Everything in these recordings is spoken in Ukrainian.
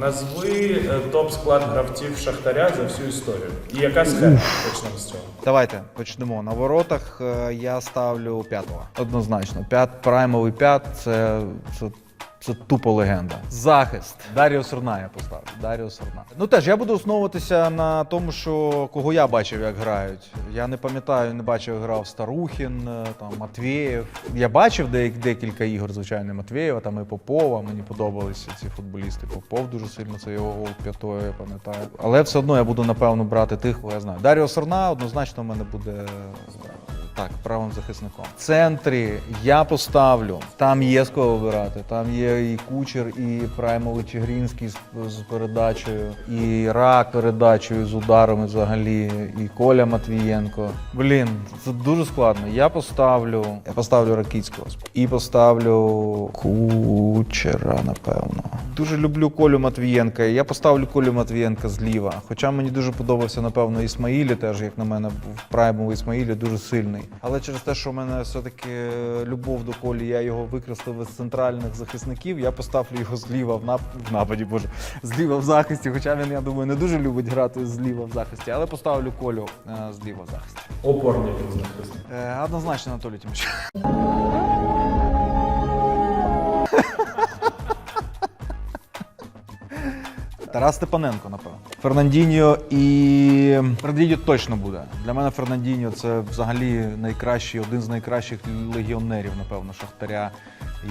Назви е, топ-склад гравців Шахтаря за всю історію. І яка схема? Почнемо з цього. Давайте почнемо. На воротах е, я ставлю п'ятого. Однозначно. П'ят, праймовий п'ят це, це, це тупо легенда. Захист. Даріо Сорна я поставлю. Даріо Сорна. Ну теж я буду основуватися на тому, що кого я бачив, як грають. Я не пам'ятаю, не бачив, як грав Старухін, е, там Матвєєв. Я бачив декілька ігор, звичайно, Матвєєва, там і Попова. Мені подобалися ці футболісти. Попов дуже сильно це його гол п'ятою, я пам'ятаю. Але все одно я буду напевно брати тих, кого я знаю. Даріо Сорна однозначно в мене буде. Так, правим захисником. В центрі я поставлю. Там є з кого вибирати. Там є і кучер, і праймовий Чигрінський з, з передачею, і рак передачею з ударами взагалі, і Коля Матвієнко. Блін, це дуже складно. Я поставлю. Я поставлю Ракіцького. І поставлю кучера, напевно. Дуже люблю Колю Матвієнка. Я поставлю Колю Матвієнка зліва. Хоча мені дуже подобався, напевно, Ісмаїлі, теж, як на мене, в праймовий Ісмаїлі дуже сильний. Але через те, що в мене все-таки любов до Колі, я його викреслив із центральних захисників, я поставлю його зліва в, нап... в нападі, боже, зліва в захисті. Хоча він, я думаю, не дуже любить грати зліва в захисті, але поставлю Колю е, зліва в захисті. Опорний захисник. Е, однозначно Анатолій Тимош. Тарас Степаненко, напевно. Фернандіньо і Фернандіньо точно буде. Для мене Фернандіньо це взагалі найкращий, один з найкращих легіонерів, напевно, Шахтаря,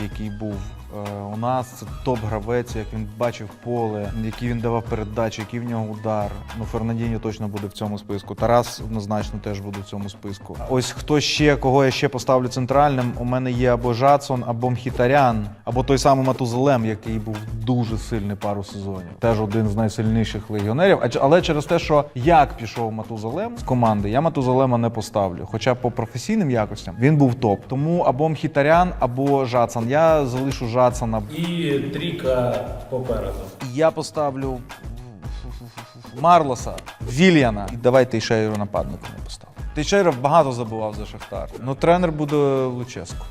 який був е, у нас. Це топ-гравець, як він бачив поле, які він давав передачі, який в нього удар. Ну, Фернандіньо точно буде в цьому списку. Тарас однозначно теж буде в цьому списку. Ось хто ще, кого я ще поставлю центральним, у мене є або Жадсон, або Мхітарян, або той самий Матузелем, який був дуже сильний пару сезонів. Теж один з найсильніших легіонерів. Але через те, що як пішов Матузелем з команди, я Матузелема не поставлю. Хоча по професійним якостям він був топ. Тому або Мхітарян, або Жадсон. Я залишу Жадсона. І трійка попереду. Я поставлю Марлоса, Вільяна. І давай Тейшейру нападнику не поставлю. Тейшейров багато забував за Шахтар. Ну, тренер буде Луческо.